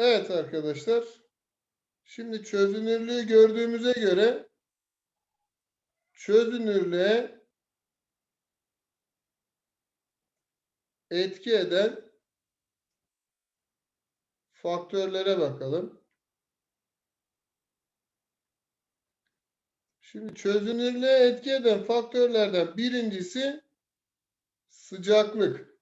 Evet arkadaşlar. Şimdi çözünürlüğü gördüğümüze göre çözünürlüğe etki eden faktörlere bakalım. Şimdi çözünürlüğe etki eden faktörlerden birincisi sıcaklık.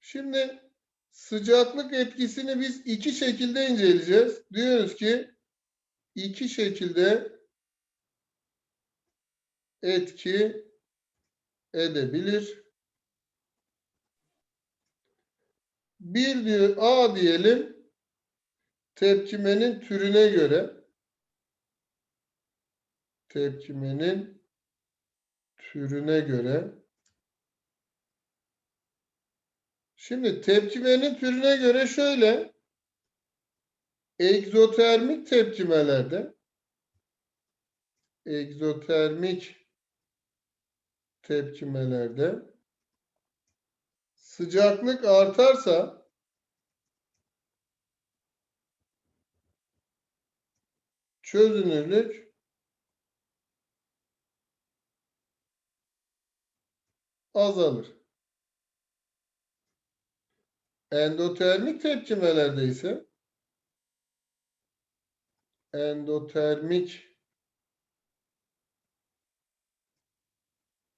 Şimdi sıcaklık etkisini biz iki şekilde inceleyeceğiz. Diyoruz ki iki şekilde etki edebilir. Bir diyor A diyelim tepkimenin türüne göre tepkimenin türüne göre Şimdi tepkimenin türüne göre şöyle egzotermik tepkimelerde egzotermik tepkimelerde sıcaklık artarsa çözünürlük azalır. Endotermik tepkimelerde ise endotermik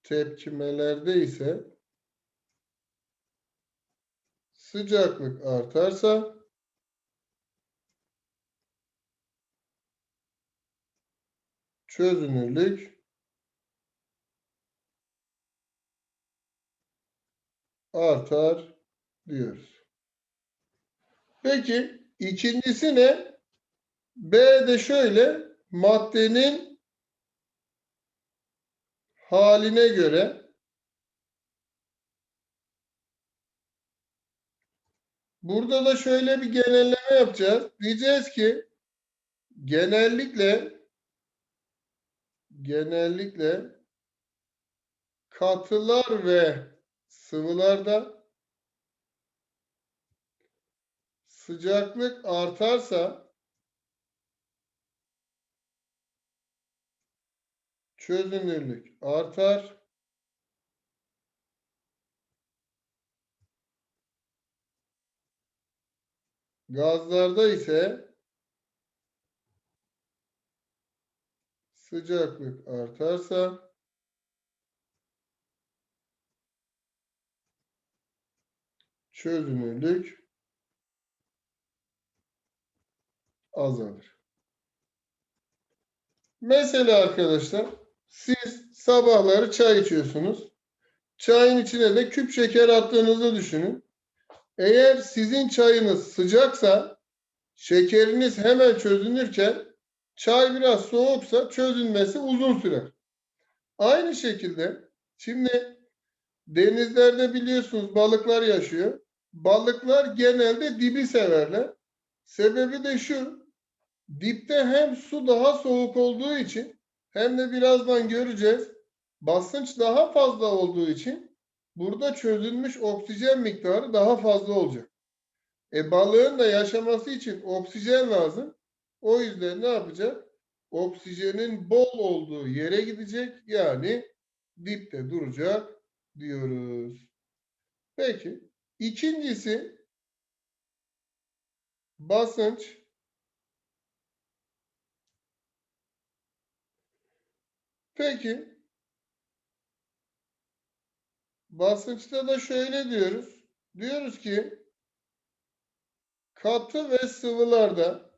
tepkimelerde ise sıcaklık artarsa çözünürlük artar diyoruz. Peki ikincisi ne? B de şöyle maddenin haline göre burada da şöyle bir genelleme yapacağız. Diyeceğiz ki genellikle genellikle katılar ve sıvılarda sıcaklık artarsa çözünürlük artar. Gazlarda ise sıcaklık artarsa çözünürlük azalır. Mesela arkadaşlar siz sabahları çay içiyorsunuz. Çayın içine de küp şeker attığınızı düşünün. Eğer sizin çayınız sıcaksa şekeriniz hemen çözünürken çay biraz soğuksa çözünmesi uzun sürer. Aynı şekilde şimdi denizlerde biliyorsunuz balıklar yaşıyor. Balıklar genelde dibi severler. Sebebi de şu. Dipte hem su daha soğuk olduğu için hem de birazdan göreceğiz. Basınç daha fazla olduğu için burada çözülmüş oksijen miktarı daha fazla olacak. E balığın da yaşaması için oksijen lazım. O yüzden ne yapacak? Oksijenin bol olduğu yere gidecek. Yani dipte duracak diyoruz. Peki. İkincisi basınç Peki basınçta da şöyle diyoruz. Diyoruz ki katı ve sıvılarda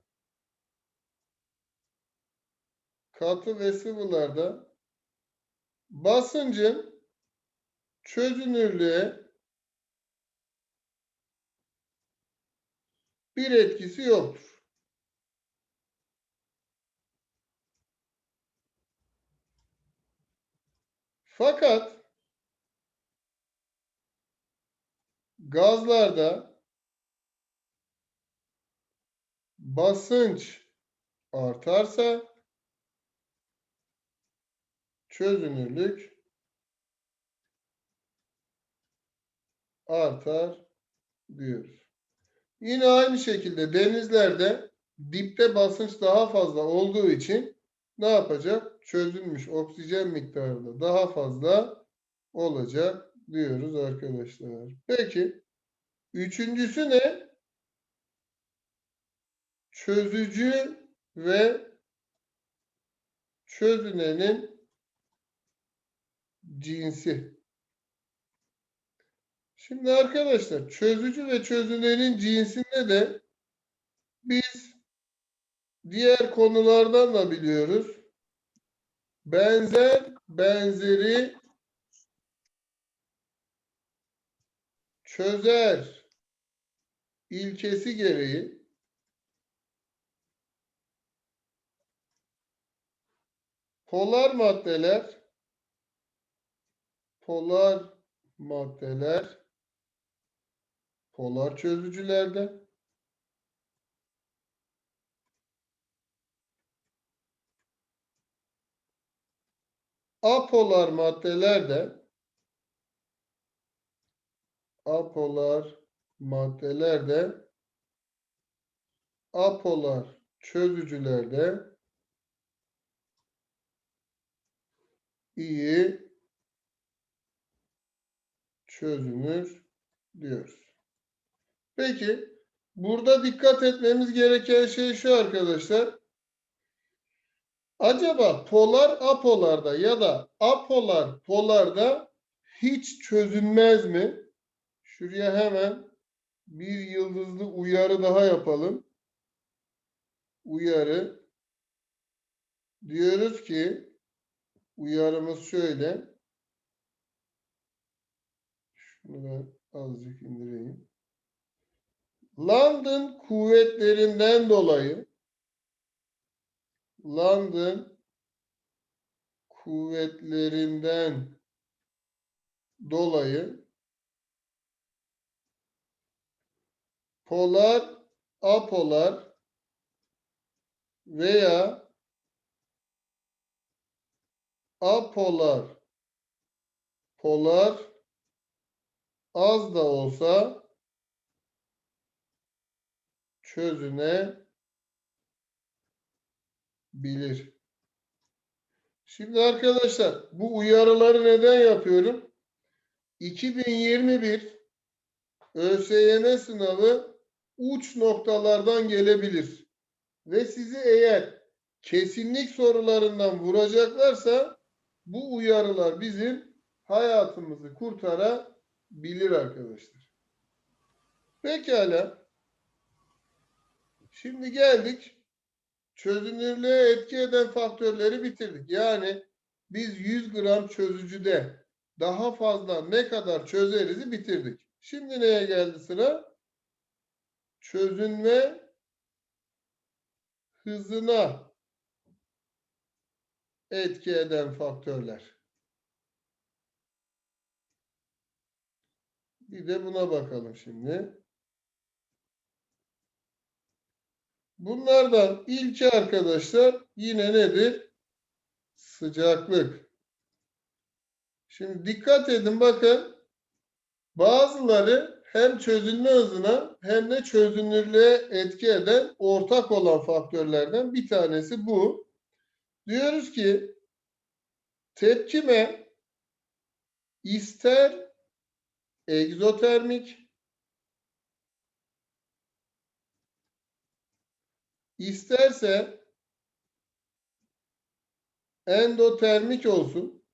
katı ve sıvılarda basıncın çözünürlüğe bir etkisi yoktur. Fakat gazlarda basınç artarsa çözünürlük artar diyoruz. Yine aynı şekilde denizlerde dipte basınç daha fazla olduğu için ne yapacak? Çözülmüş oksijen miktarı da daha fazla olacak diyoruz arkadaşlar. Peki üçüncüsü ne? Çözücü ve çözünenin cinsi. Şimdi arkadaşlar çözücü ve çözünenin cinsinde de biz diğer konulardan da biliyoruz. Benzer benzeri çözer ilkesi gereği polar maddeler polar maddeler polar çözücülerde apolar maddeler de apolar maddeler de apolar çözücülerde iyi çözünür diyoruz. Peki burada dikkat etmemiz gereken şey şu arkadaşlar. Acaba polar apolarda ya da apolar polarda hiç çözünmez mi? Şuraya hemen bir yıldızlı uyarı daha yapalım. Uyarı. Diyoruz ki uyarımız şöyle. Şunu ben azıcık indireyim. London kuvvetlerinden dolayı London kuvvetlerinden dolayı polar, apolar veya apolar, polar az da olsa çözünebilir. Şimdi arkadaşlar bu uyarıları neden yapıyorum? 2021 ÖSYM sınavı uç noktalardan gelebilir. Ve sizi eğer kesinlik sorularından vuracaklarsa bu uyarılar bizim hayatımızı kurtarabilir arkadaşlar. Pekala. Şimdi geldik. Çözünürlüğe etki eden faktörleri bitirdik. Yani biz 100 gram çözücüde daha fazla ne kadar çözerizi bitirdik. Şimdi neye geldi sıra? Çözünme hızına etki eden faktörler. Bir de buna bakalım şimdi. Bunlardan ilki arkadaşlar yine nedir? Sıcaklık. Şimdi dikkat edin bakın. Bazıları hem çözünme hızına hem de çözünürlüğe etki eden ortak olan faktörlerden bir tanesi bu. Diyoruz ki tepkime ister egzotermik isterse endotermik olsun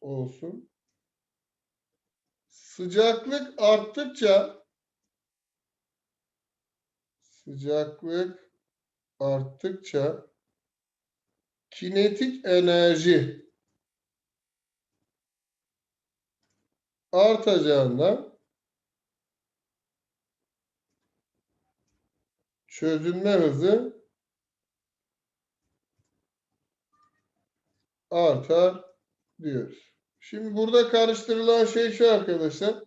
olsun. Sıcaklık arttıkça sıcaklık arttıkça kinetik enerji artacağından çözünme hızı artar diyoruz. Şimdi burada karıştırılan şey şu arkadaşlar.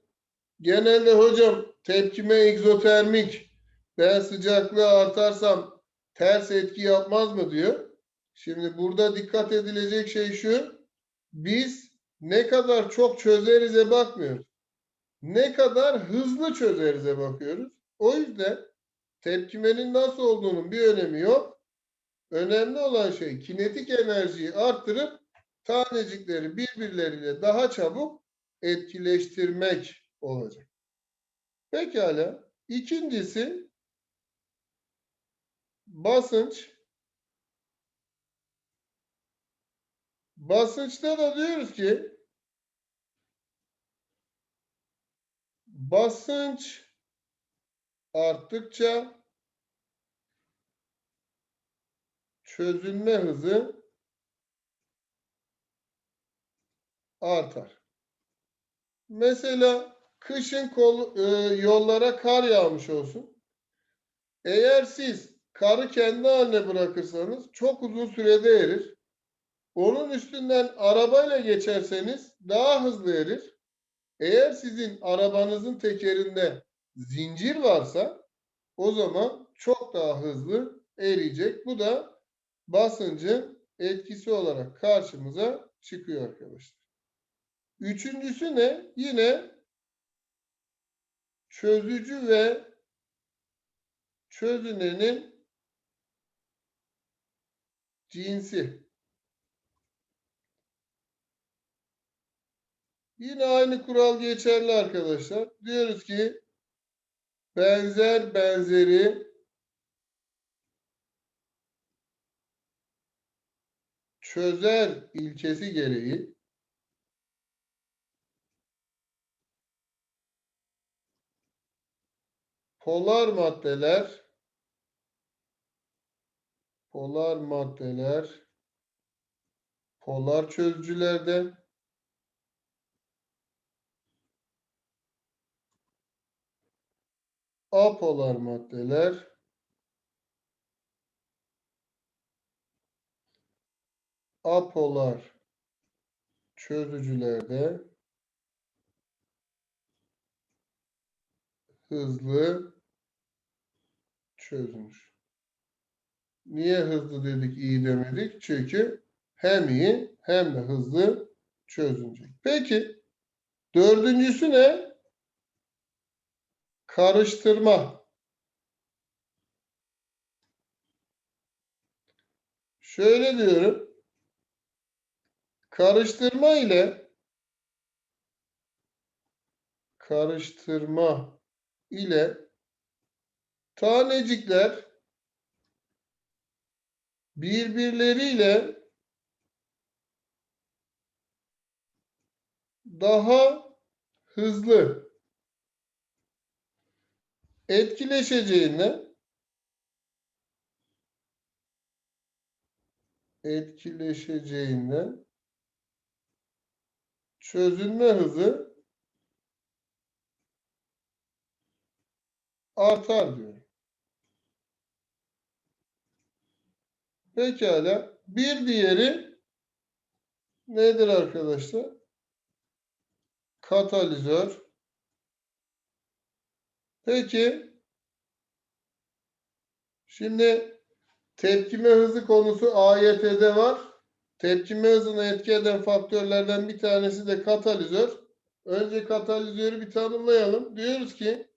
Genelde hocam tepkime egzotermik ben sıcaklığı artarsam ters etki yapmaz mı diyor. Şimdi burada dikkat edilecek şey şu. Biz ne kadar çok çözerize bakmıyoruz. ne kadar hızlı çözerize bakıyoruz. O yüzden tepkimenin nasıl olduğunun bir önemi yok. Önemli olan şey kinetik enerjiyi arttırıp tanecikleri birbirleriyle daha çabuk etkileştirmek olacak. Pekala. İkincisi basınç. Basınçta da diyoruz ki basınç arttıkça çözülme hızı artar. Mesela kışın kol, e, yollara kar yağmış olsun. Eğer siz karı kendi haline bırakırsanız çok uzun sürede erir. Onun üstünden arabayla geçerseniz daha hızlı erir. Eğer sizin arabanızın tekerinde zincir varsa o zaman çok daha hızlı eriyecek. Bu da basıncın etkisi olarak karşımıza çıkıyor arkadaşlar. Üçüncüsü ne? Yine çözücü ve çözünenin cinsi. Yine aynı kural geçerli arkadaşlar. Diyoruz ki benzer benzeri çözer ilkesi gereği polar maddeler polar maddeler polar çözücülerde apolar maddeler apolar çözücülerde hızlı çözünür. Niye hızlı dedik, iyi demedik? Çünkü hem iyi hem de hızlı çözünecek. Peki dördüncüsü ne? Karıştırma. Şöyle diyorum. Karıştırma ile karıştırma ile tanecikler birbirleriyle daha hızlı etkileşeceğinden etkileşeceğinden çözülme hızı artar diyor. Pekala. Bir diğeri nedir arkadaşlar? Katalizör. Peki şimdi tepkime hızı konusu AYT'de var. Tepkime hızını etki eden faktörlerden bir tanesi de katalizör. Önce katalizörü bir tanımlayalım. Diyoruz ki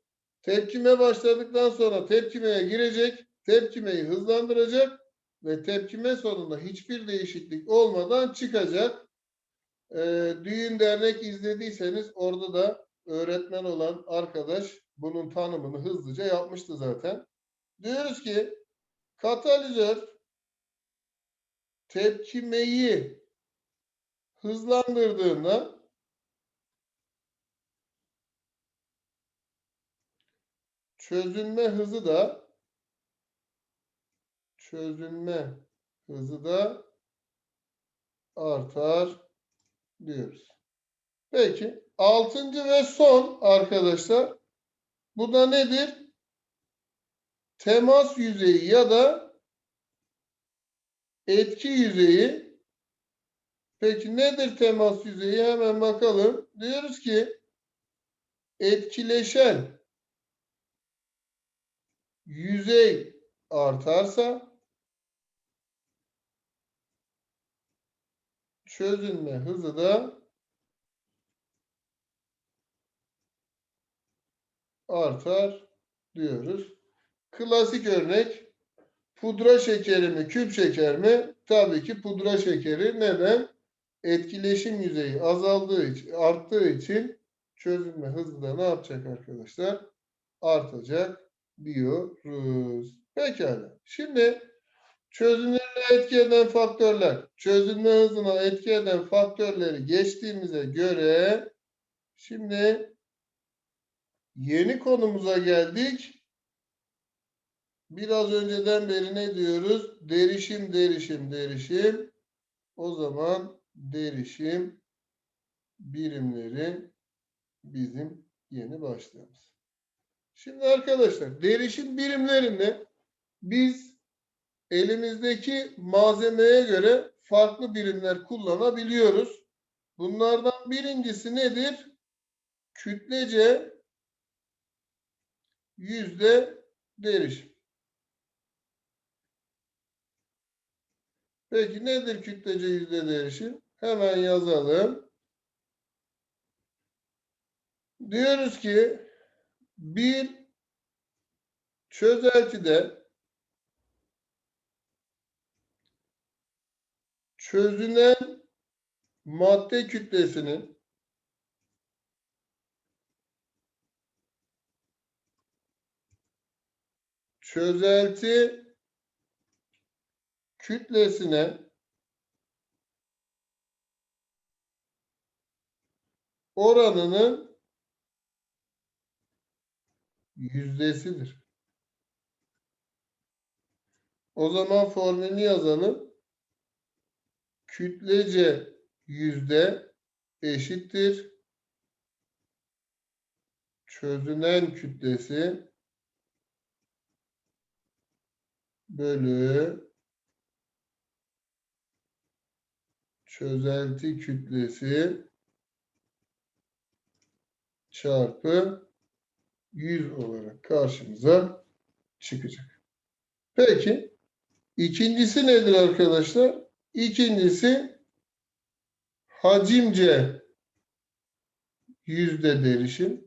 tepkime başladıktan sonra tepkimeye girecek, tepkimeyi hızlandıracak ve tepkime sonunda hiçbir değişiklik olmadan çıkacak. Ee, düğün dernek izlediyseniz orada da öğretmen olan arkadaş bunun tanımını hızlıca yapmıştı zaten. Diyoruz ki katalizör tepkimeyi hızlandırdığında çözünme hızı da çözünme hızı da artar diyoruz. Peki altıncı ve son arkadaşlar bu da nedir? Temas yüzeyi ya da etki yüzeyi. Peki nedir temas yüzeyi? Hemen bakalım. Diyoruz ki etkileşen yüzey artarsa çözünme hızı da artar diyoruz. Klasik örnek pudra şekeri mi, küp şeker mi? Tabii ki pudra şekeri. Neden? Etkileşim yüzeyi azaldığı için, arttığı için çözülme hızı da ne yapacak arkadaşlar? Artacak diyoruz. Pekala. Şimdi çözünürlüğe etki eden faktörler, çözülme hızına etki eden faktörleri geçtiğimize göre şimdi yeni konumuza geldik. Biraz önceden beri ne diyoruz? Derişim, derişim, derişim. O zaman derişim birimleri bizim yeni başlığımız. Şimdi arkadaşlar derişim birimlerinde biz elimizdeki malzemeye göre farklı birimler kullanabiliyoruz. Bunlardan birincisi nedir? Kütlece yüzde derişim. Peki nedir kütlece yüzde derişim? Hemen yazalım. Diyoruz ki bir çözeltide çözünen madde kütlesinin çözelti kütlesine oranının yüzdesidir. O zaman formülünü yazalım. Kütlece yüzde eşittir. Çözünen kütlesi bölü çözelti kütlesi çarpı 100 olarak karşımıza çıkacak. Peki ikincisi nedir arkadaşlar? İkincisi hacimce yüzde derişim.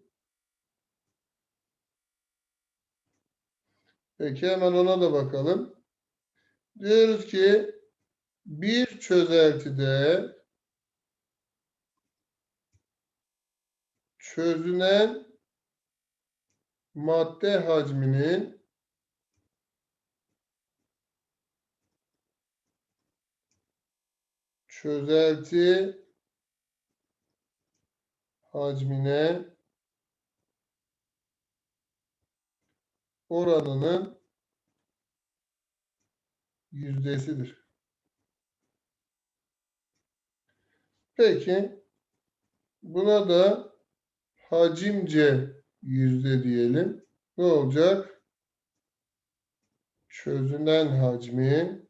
Peki hemen ona da bakalım. Diyoruz ki bir çözeltide çözünen madde hacminin çözelti hacmine oranının yüzdesidir. Peki buna da hacimce yüzde diyelim. Ne olacak? Çözünen hacmi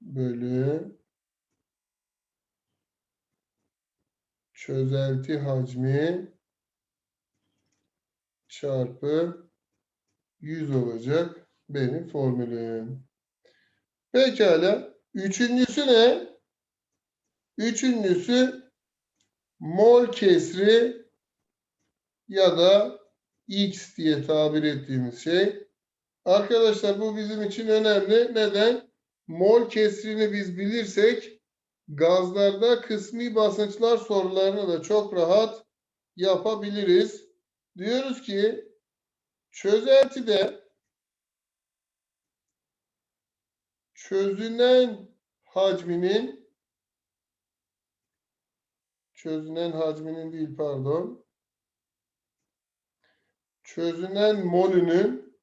bölü çözelti hacmi çarpı 100 olacak benim formülüm. Pekala. Üçüncüsü ne? Üçüncüsü mol kesri ya da x diye tabir ettiğimiz şey. Arkadaşlar bu bizim için önemli. Neden? Mol kesrini biz bilirsek gazlarda kısmi basınçlar sorularını da çok rahat yapabiliriz. Diyoruz ki çözeltide çözünen hacminin çözünen hacminin değil pardon çözünen molünün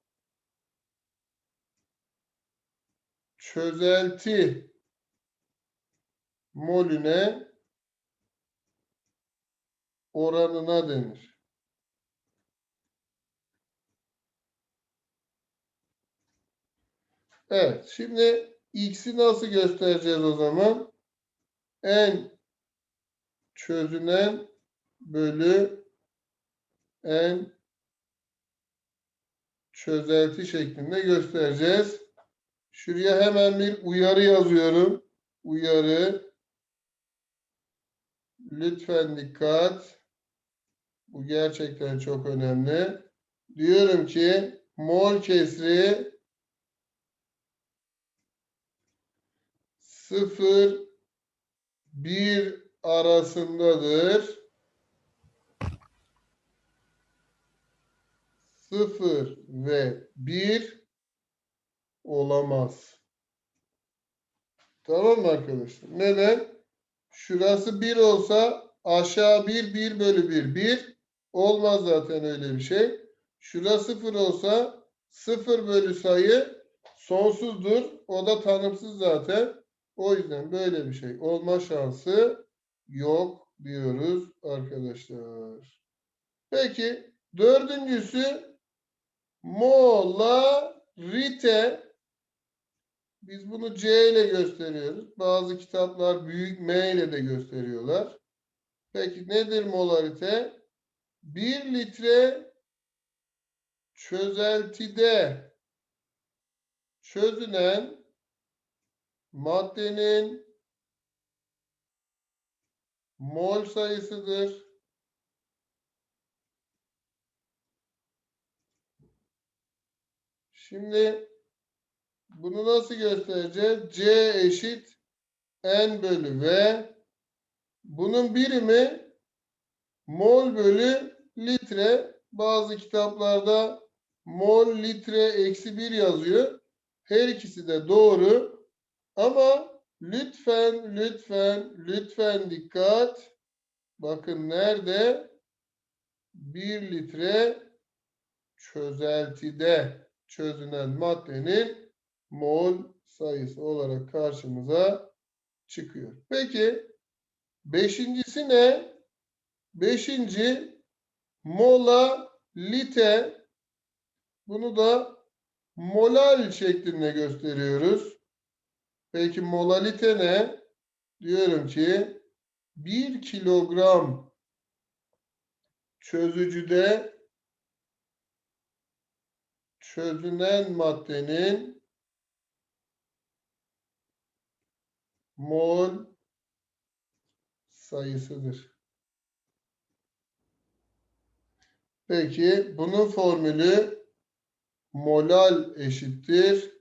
çözelti molüne oranına denir. Evet, şimdi x'i nasıl göstereceğiz o zaman? En çözünen bölü en çözelti şeklinde göstereceğiz. Şuraya hemen bir uyarı yazıyorum. Uyarı. Lütfen dikkat. Bu gerçekten çok önemli. Diyorum ki mol kesri 0 1 arasındadır. 0 ve 1 olamaz. Tamam mı arkadaşlar? Neden? Şurası 1 olsa aşağı 1, 1 bölü 1, 1. Olmaz zaten öyle bir şey. Şurası 0 olsa 0 bölü sayı sonsuzdur. O da tanımsız zaten. O yüzden böyle bir şey olma şansı yok diyoruz arkadaşlar. Peki dördüncüsü molarite. Biz bunu C ile gösteriyoruz. Bazı kitaplar büyük M ile de gösteriyorlar. Peki nedir molarite? 1 litre çözeltide çözünen maddenin mol sayısıdır. Şimdi bunu nasıl göstereceğiz? C eşit N bölü V. Bunun birimi mol bölü litre. Bazı kitaplarda mol litre eksi 1 yazıyor. Her ikisi de doğru. Ama lütfen, lütfen, lütfen dikkat. Bakın nerede? 1 litre çözeltide çözünen maddenin mol sayısı olarak karşımıza çıkıyor. Peki beşincisi ne? Beşinci molalite. Bunu da molal şeklinde gösteriyoruz. Peki molalite ne? Diyorum ki 1 kilogram çözücüde çözünen maddenin mol sayısıdır. Peki bunun formülü molal eşittir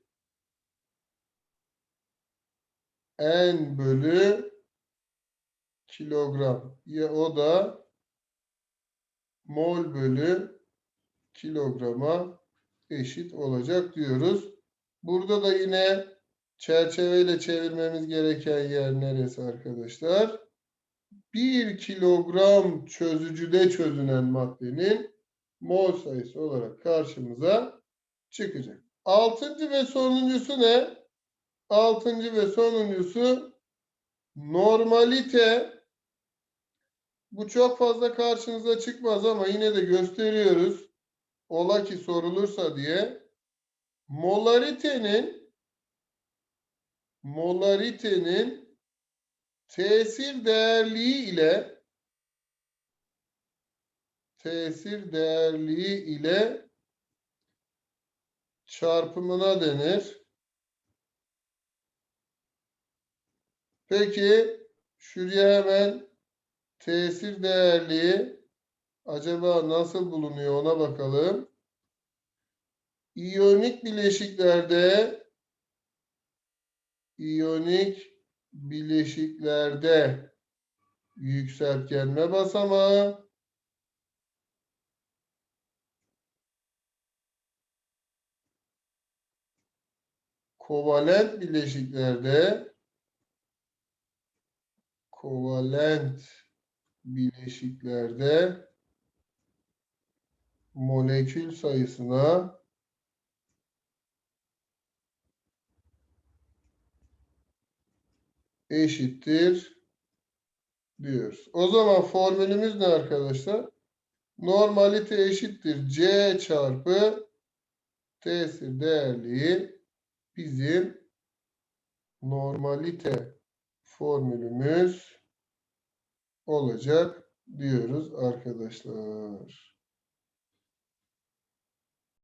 n bölü kilogram. Ya o da mol bölü kilograma eşit olacak diyoruz. Burada da yine çerçeveyle çevirmemiz gereken yer neresi arkadaşlar? 1 kilogram çözücüde çözünen maddenin mol sayısı olarak karşımıza çıkacak. Altıncı ve sonuncusu ne? Altıncı ve sonuncusu normalite. Bu çok fazla karşınıza çıkmaz ama yine de gösteriyoruz. Ola ki sorulursa diye. Molaritenin molaritenin tesir değerliği ile tesir değerliği ile çarpımına denir. Peki şuraya hemen tesir değerliği acaba nasıl bulunuyor ona bakalım. İyonik bileşiklerde iyonik bileşiklerde yükseltgenme basamağı kovalent bileşiklerde kovalent bileşiklerde molekül sayısına eşittir diyoruz. O zaman formülümüz ne arkadaşlar? Normalite eşittir C çarpı tesir değerliği bizim normalite formülümüz olacak diyoruz arkadaşlar.